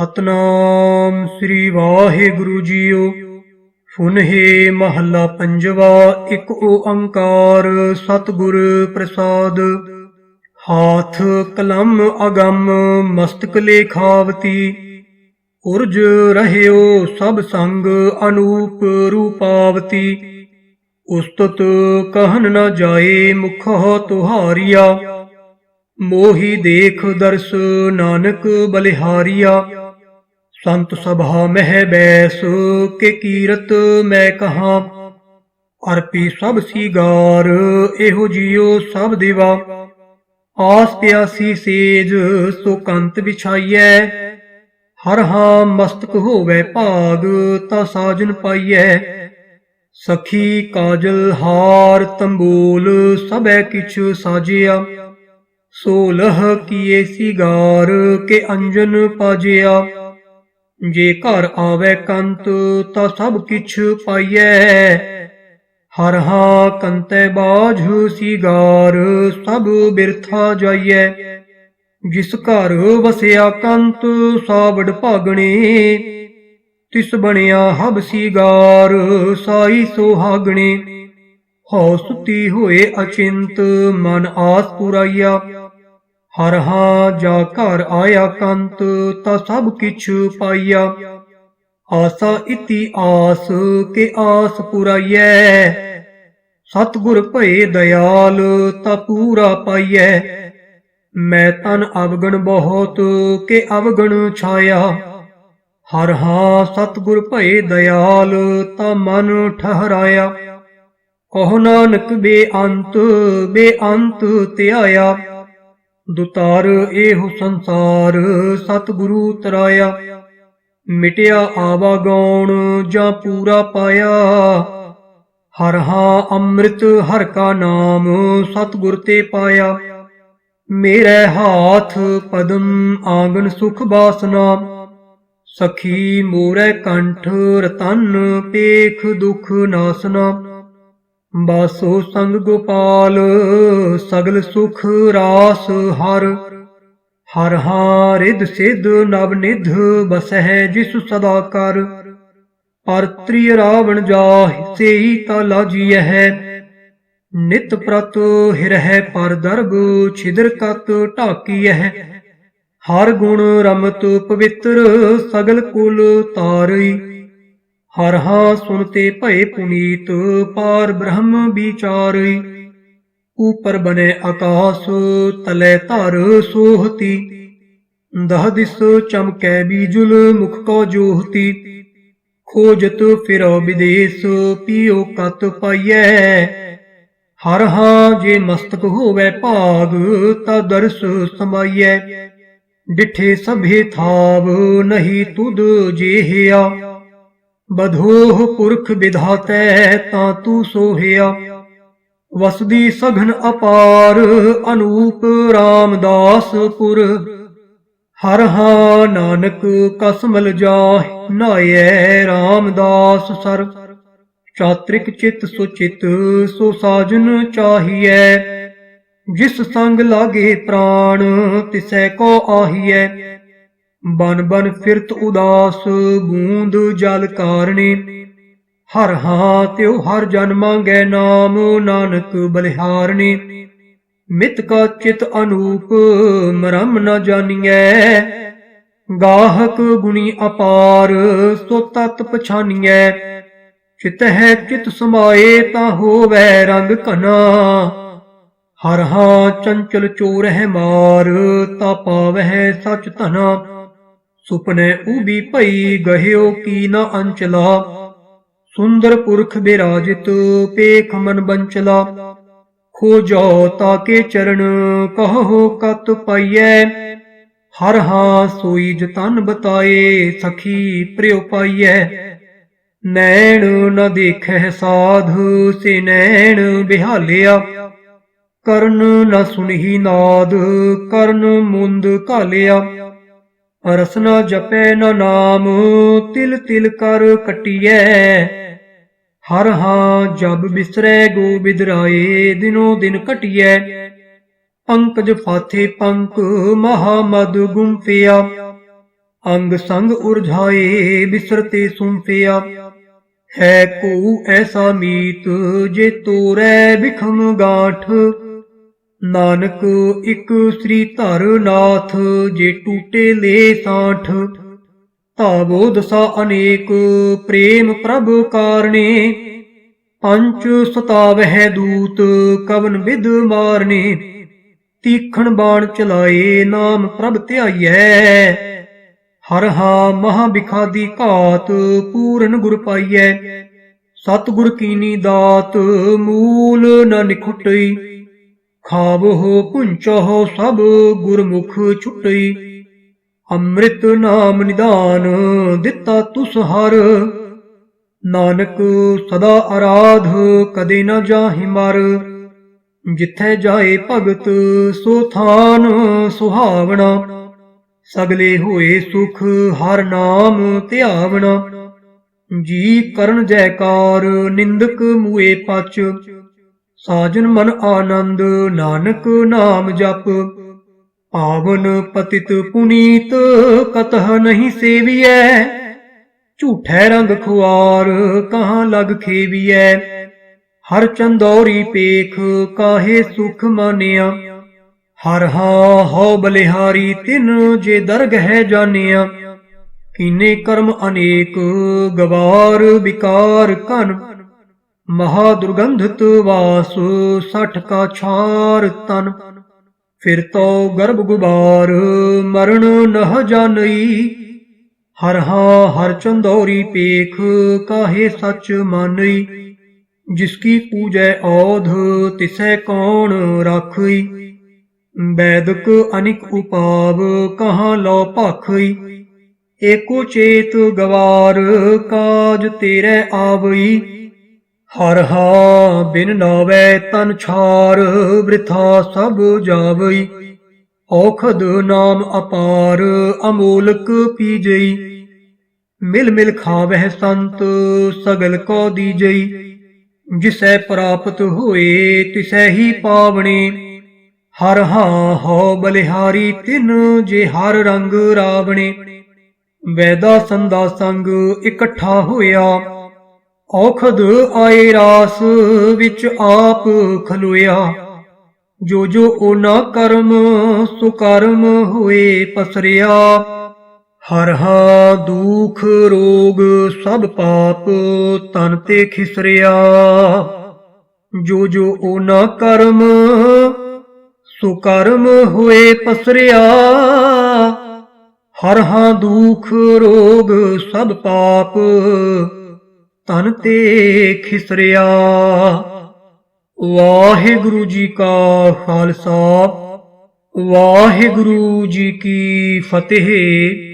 ਸਤਨਾਮ ਸ੍ਰੀ ਵਾਹਿਗੁਰੂ ਜੀਓ। ਫੁਨਹੇ ਮਹੱਲਾ ਪੰਜਵਾ, ਇੱਕ ਓੰਕਾਰ ਸਤਿਗੁਰ ਪ੍ਰਸਾਦ। ਹਾਥ ਕਲਮ ਅਗੰਮ, ਮਸਤਕ ਲੇਖਾਵਤੀ। ਉਰਜ ਰਹਿਓ ਸਭ ਸੰਗ ਅਨੂਪ ਰੂਪਾਵਤੀ। ਉਸਤਤ ਕਹਿਨ ਨਾ ਜਾਏ ਮੁਖ ਤੁਹਾਰੀਆ। ਮੋਹੀ ਦੇਖ ਦਰਸ ਨਾਨਕ ਬਲਿਹਾਰੀਆ। ਸੰਤ ਸਭਾ ਮਹਿ ਬੈਸ, ਕੇ ਕੀਰਤ ਮੈਂ ਕਹਾ। ਅਰਪੀ ਸਭ ਸੀਗਾਰ, ਇਹੋ ਜਿਉ ਸਭ ਦੇਵਾ। ਆਸ ਪਿਆਸੀ ਸੇਜ, ਸੋ ਕੰਤ ਵਿਛਾਈਐ। ਹਰ ਹਾਂ ਮਸਤਕ ਹੋਵੇ ਭਾਗ, ਤਾ ਸਾਜਨ ਪਾਈਐ। ਸਖੀ ਕਾਜਲ ਹਾਰ ਤੰਬੂਲ, ਸਭੈ ਕਿਛ ਸਾਜਿਆ। ਸੋਲਹ ਕੀਏ ਸਿਗਾਰ, ਕੇ ਅੰਜਨ ਪਾਜਿਆ। ਜੇ ਘਰ ਆਵੇ ਕੰਤ ਤਾ ਸਭ ਕਿਛ ਪਾਈਐ। ਹਰ ਹਾਂ ਕੰਤੈ ਬਾਝ ਸਿਗਾਰ, ਸਭ ਬਿਰਥਾ ਜਾਈਐ। ਜਿਸ ਘਰ ਵਸਿਆ ਕੰਤ, ਸਾਵੜ ਭਾਗਣੇ। ਤਿਸ ਬਣਿਆ ਹਬ ਸਿਗਾਰ, ਸਾਈ ਸੁਹਾਗਣੇ। ਹਉ ਸੁਤੀ ਹੋਏ ਅਚਿੰਤ, ਮਨ ਆਸ ਪੁਰਾਈਆ। ਹਰ ਹਾਂ ਜਾ ਘਰ ਆਇਆ ਕੰਤ, ਤਾ ਸਭ ਕਿਛ ਪਾਈਆ ਆਸਾ ਇਤੀ ਆਸ ਕੇ ਆਸ ਪੁਰਾਈਐ। ਸਤਿਗੁਰ ਭਏ ਦਇਆਲ, ਤਾ ਪੂਰਾ ਪਾਈਐ। ਮੈਂ ਤਨ ਅਵਗਣ ਬਹੁਤ ਕੇ ਅਵਗਣ ਛਾਇਆ। ਹਰ ਹਾਂ ਸਤਿਗੁਰ ਭਏ ਦਇਆਲ, ਤਾ ਮਨ ਠਹਰਾਇਆ। ਕਹੋ ਨਾਨਕ ਬੇਅੰਤ ਬੇਅੰਤ ਧਿਆਇਆ। ਦੁਤਾਰ ਇਹੋ ਸੰਸਾਰ, ਸਤਿਗੁਰੂ ਤਰਾਇਆ। ਮਿਟਿਆ ਆਵਾ ਗੌਣ ਜਾਂ ਪੂਰਾ ਪਾਇਆ। ਹਰ ਹਾਂ ਅੰਮ੍ਰਿਤ, ਹਰ ਕਾ ਨਾਮ ਸਤਿਗੁਰ ਤੇ ਪਾਇਆ। ਮੇਰੇ ਹਾਥ ਪਦਮ ਆਂਗਨ ਸੁਖ ਬਾਸਨਾ। ਸਖੀ ਮੋਰੇ ਕੰਠ ਰਤਨ ਪੇਖ ਦੁਖ ਨਾਸਨਾ। ਬਾਸੋ ਸੰਗ ਗੋਪਾਲ, ਸਗਲ ਸੁਖ ਰਾਸ ਹਰ। ਹਰ ਹਾਂ ਰਿਧ ਸਿਧ ਨਵ ਨਿਧ ਬਸਹਿ ਜਿਸ ਸਦਾ ਕਰ। ਪਰ ਤ੍ਰਿਯ ਰਾਵਣ ਜਾਹਿ, ਸੇਈ ਤਾ ਲਾਜੀਐ ਹੈ ਨਿਤ ਪ੍ਰਤ ਹਿਰਹਿ ਪਰ ਦਰਬ, ਛਿਦਰ ਕਤ ਢਾਕੀਐ ਹਰ ਗੁਣ ਰਮਤ ਪਵਿੱਤਰ, ਸਗਲ ਕੁਲ ਤਾਰਈ। ਹਰ ਹਾਂ ਸੁਨਤੇ ਭਏ ਪੁਨੀਤ, ਪਾਰ ਬ੍ਰਹਮ ਵਿਚਾਰਈ ਉਪਰ ਬਨੇ ਆਕਾਸ, ਤਲੇ ਧਰ ਸੋਹਤੀ। ਦਹ ਦਿਸ ਚਮਕੈ ਬੀਜੁਲ, ਮੁਖ ਕੋ ਜੋਹਤੀ। ਖੋਜਤ ਫਿਰੋ ਵਿਦੇਸ, ਪੀਓ ਕਤ ਪਾਈਐ। ਹਰ ਹਾਂ ਜੇ ਮਸਤਕ ਹੋਵੇ ਭਾਗ, ਤਾ ਦਰਸ ਸਮਾਈਐ। ਡਿਠੇ ਸਭੇ ਥਾਵ, ਨਹੀਂ ਤੁਧ ਜੇਹਿਆ। ਬਧੋਹ ਪੁਰਖ ਵਿਧਾਤੈ ਤਾਂ ਤੂੰ ਸੋਹਿਆ। ਵਸਦੀ ਸਘਨ ਅਪਾਰ ਅਨੂਪ ਰਾਮਦਾਸਪੁਰ ਹਰ ਹਾਂ ਨਾਨਕ ਕਸਮਲ ਜਾਹਿ, ਨਾਇਐ ਰਾਮਦਾਸ ਸਰ। ਚਾਤ੍ਰਿਕ ਚਿਤ ਸੁਚਿਤ, ਸੋ ਸਾਜਨ ਚਾਹੀਐ। ਜਿਸ ਸੰਗ ਲਾਗੇ ਪ੍ਰਾਣ, ਤਿਸੈ ਕੋ ਆਹੀਐ। ਬਨ ਬਨ ਫਿਰਤ ਉਦਾਸ ਬੂੰਦ ਜਲ ਕਾਰਣੇ ਹਰ ਹਾਂ ਤਿਉ ਹਰ ਜਨ ਮੰਗੈ ਨਾਮ, ਨਾਨਕ ਬਲਿਹਾਰਨੇ। ਮਿਤ ਕਾ ਚਿਤ ਅਨੂਪ, ਮਰਮ ਨ ਜਾਣੀਐ ਗਾਹਕ ਗੁਣੀ ਅਪਾਰ, ਸੋ ਤਤ ਪਛਾਨੀਐ। ਚਿਤ ਹੈ ਚਿਤ ਸਮਾਏ, ਤਾਂ ਹੋਵੈ ਰੰਗ ਘਨਾ। ਹਰ ਹਾਂ ਚੰਚਲ ਚੋਰ ਹੈ ਮਾਰ, ਤਾ ਪਾਵਹਿ ਸਚ ਧਨਾ। ਸੁਪਨੇ ਉਬੀ ਭਈ ਗਹਿਓ ਕੀ ਨ ਅੰਚਲਾ। ਸੁੰਦਰ ਪੁਰਖ ਬਿਰਾਜਿਤ ਪੇਖ ਮਨ ਬੰਚਲਾ। ਖੋਜੋ ਤਾਕੇ ਚਰਨ ਕਹੋ ਕਤ ਪਾਈਐ। ਹਰ ਹਾਂ ਸੋਈ ਜਤਨ ਬਤਾਏ, ਸਖੀ ਪ੍ਰਿਉ ਪਾਈਐ। ਨੈਣ ਨ ਦੇਖੈ ਸਾਧ, ਸੇ ਨੈਣ ਬਿਹਾਲਿਆ। ਕਰਨ ਨ ਸੁਨਹੀ ਨਾਦ, ਕਰਨ ਮੁੰਦ ਕਾਲਿਆ ਰਸਨਾ ਜਪੈ ਨਾ ਨਾਮ, ਤਿਲ ਤਿਲ ਕਰ ਕਟਿਐ। ਹਰ ਹਾਂ ਜਬ ਬਿਸਰੈ ਗੋਬਿੰਦ ਰਾਏ, ਦਿਨੋ ਦਿਨ ਕਟਿਐ। ਪੰਕਜ ਫਾਥੇ ਪੰਕ ਮਹਾ ਮਦ ਗੁੰਫਿਆ ਅੰਗ ਸੰਗ ਉਰਝਾਏ ਬਿਸਰਤੇ ਸੁੰਪਿਆ ਹੈ ਕੋ ਐਸਾ ਮੀਤ, ਜੇ ਤੋਰੈ ਬਿਖਮ ਗਾਠ। ਨਾਨਕ ਇਕ ਸ੍ਰੀ ਧਰ ਨਾਥ ਜੇ ਟੂਟੇ ਲੇ ਸਾਠ ਤਾਵੋ ਦਸਾ ਅਨੇਕ ਪ੍ਰੇਮ ਪ੍ਰਭ ਕਾਰਣੇ ਪੰਚ ਸਤਾਵਹਿ ਦੂਤ ਕਵਨ ਵਿਦ ਮਾਰਨੇ, ਤੀਖਣ ਬਾਣ ਚਲਾਏ ਨਾਮ ਪ੍ਰਭ ਧਿਆਈਐ। ਹਰ ਹਾ ਮਹਾ ਬਿਖਾਦੀ ਘਾਤ ਪੂਰਨ ਗੁਰ ਪਾਈਐ, ਸਤਿਗੁਰ ਕੀਨੀ ਦਾਤ ਮੂਲ ਨ ਨਿਖੁਟਈ। ਖਾਵੋ ਪੁੰਚੋ ਸਭ ਗੁਰਮੁਖ ਛੁਟਈ। ਅੰਮ੍ਰਿਤ ਨਾਮ ਨਿਦਾਨ ਦਿੱਤਾ ਤੁਸ ਹਰ। ਨਾਨਕ ਸਦਾ ਆਰਾਧ ਕਦੇ ਨਾ ਜਾਹੀ ਮਰ। ਜਿੱਥੇ ਜਾਏ ਭਗਤ ਸੋ ਥਾਨ ਸੁਹਾਵਣਾ। ਸਗਲੇ ਹੋਏ ਸੁਖ ਹਰ ਨਾਮ ਧਿਆਵਣਾ। ਜੀ ਕਰਨ ਜੈਕਾਰ ਨਿੰਦਕ ਮੂਏ ਪਚ। ਸਾਜਨ ਮਨ ਆਨੰਦ, ਨਾਨਕ ਨਾਮ ਜਪ। ਪਾਵਨ ਪਤਿਤ ਪੁਨੀਤ, ਕਤਹ ਨਹੀਂ ਸੇਵੀਐ। ਝੂਠੈ ਰੰਗ ਖੁਆਰ, ਕਹਾਂ ਲਗ ਖੇਵੀਐ। ਹਰ ਚੰਦੌਰੀ ਪੇਖ, ਕਾਹੇ ਸੁਖ ਮਾਨਿਆ। ਹਰ ਹਾ ਹਉ ਬਲਿਹਾਰੀ, ਤਿਨ ਜੇ ਦਰਗ ਹੈ ਜਾਣਿਆ। ਕੀਨੇ ਕਰਮ ਅਨੇਕ, ਗਵਾਰ, ਵਿਕਾਰ ਕਨ ਮਹਾ ਦੁਰਗੰਧਿਤ ਵਾਸ, ਸਠ ਕਾ ਛਾਰ ਤਨ। ਫਿਰ ਤੋ ਗਰਭ ਗੁਬਾਰ, ਮਰਨ ਨਹ ਜਾਣਈ ਹਰ ਹਾ ਹਰ ਚੰਦੌਰੀ ਪੇਖ, ਕਾਹੇ ਸੱਚ ਮਾਨਈ। ਜਿਸ ਕੀ ਪੂਜੈ ਔਧ, ਤਿਸੈ ਕੌਣ ਰਾਖਈ। ਵੈਦਕ ਅਨਿਕ ਉਪਾਵ, ਕਹਾ ਲੋ ਭਾਖਈ। ਏਕੋ ਚੇਤ ਗਵਾਰ, ਕਾਜ ਤੇਰੇ ਆਵਈ। ਹਰ ਹਾ ਬਿਨ ਨਾਵੇ ਤਨ ਛਾਰ, ਬ੍ਰਿਥਾ ਸਭ ਜਾਵਈ। ਔਖਦ ਨਾਮ ਅਪਾਰ, ਅਮੋਲਕ ਪੀਜਈ। ਮਿਲ ਮਿਲ ਖਾਵਹਿ ਸੰਤ, ਸਗਲ ਕੋ ਦੀਜਈ। ਜਿਸੈ ਪ੍ਰਾਪਤ ਹੋਏ, ਤਿਸੈ ਹੀ ਪਾਵਣੇ। ਹਰ ਹਾਂ ਹੋ ਬਲਿਹਾਰੀ, ਤਿਨ ਜੇ ਹਰ ਰੰਗ ਰਾਵਣੇ। ਵੈਦਾ ਸੰਦਾ ਸੰਗ ਇਕੱਠਾ ਹੋਇਆ। ਔਖਦ ਆਏ ਰਾਸ ਵਿੱਚ ਆਪ ਖਲੋਇਆ। ਜੋ ਜੋ ਓਨਾ ਕਰਮ, ਸੋ ਕਰਮ ਹੋਏ ਪਸਰਿਆ। ਹਰ ਹਾ ਦੁਖ ਰੋਗ ਸਭ ਪਾਪ ਤਨ ਤੇ ਖਿਸਰਿਆ। ਜੋ ਜੋ ਓਨਾ ਕਰਮ, ਸੋ ਕਰਮ ਹੋਏ ਪਸਰਿਆ। ਹਰ ਹਾ ਦੁਖ ਰੋਗ ਸਭ ਪਾਪ ਤਨ ਤੇ ਖਿਸਰਿਆ। ਵਾਹਿਗੁਰੂ ਜੀ ਕਾ ਖਾਲਸਾ। ਵਾਹਿਗੁਰੂ ਜੀ ਕੀ ਫਤਿਹ।